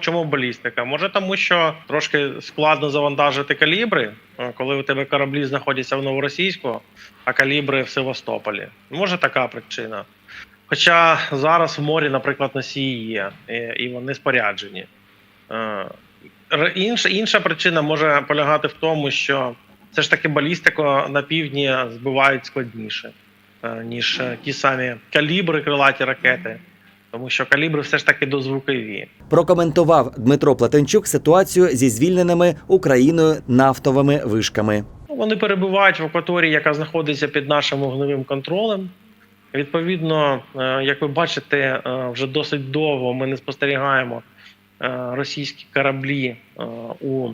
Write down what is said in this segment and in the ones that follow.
Чому балістика? Може, тому що трошки складно завантажити калібри, е, коли у тебе кораблі знаходяться в Новоросійську, а калібри в Севастополі. Може така причина. Хоча зараз в морі, наприклад, носії є, і- вони споряджені. Е, Інша, інша причина може полягати в тому, що все ж таки балістику на півдні збивають складніше, е, ніж ті самі калібри, крилаті ракети. Тому що калібри все ж таки дозвукові. Прокоментував Дмитро Платенчук ситуацію зі звільненими Україною нафтовими вишками. Ну, Вони перебувають в акваторії, яка знаходиться під нашим вогневим контролем. Відповідно, е, як ви бачите, е, вже досить довго ми не спостерігаємо е, російські кораблі у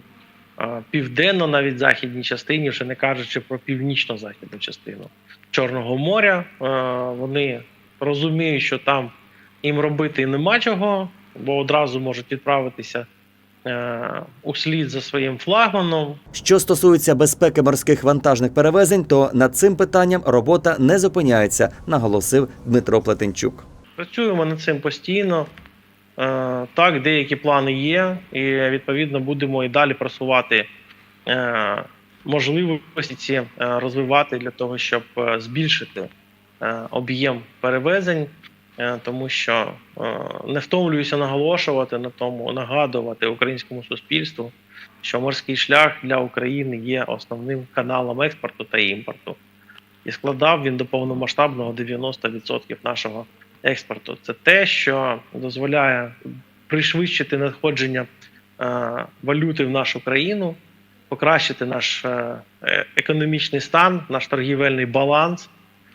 південно, навіть західній частині, вже не кажучи про північно-західну частину Чорного моря. Вони розуміють, що там їм робити нема чого, бо одразу можуть відправитися е, услід за своїм флагманом, Що стосується безпеки морських вантажних перевезень, то над цим питанням робота не зупиняється, наголосив Дмитро Платенчук. Працюємо над цим постійно. Е, Так, деякі плани є, і відповідно будемо і далі просувати е, можливості ці розвивати для того, щоб збільшити об'єм перевезень, тому що е, не втомлююся наголошувати на тому, нагадувати українському суспільству, що морський шлях для України є основним каналом експорту та імпорту. І складав він до повномасштабного 90% нашого експорту. Це те, що дозволяє пришвидшити надходження е, валюти в нашу країну, покращити наш е, е, економічний стан, наш торгівельний баланс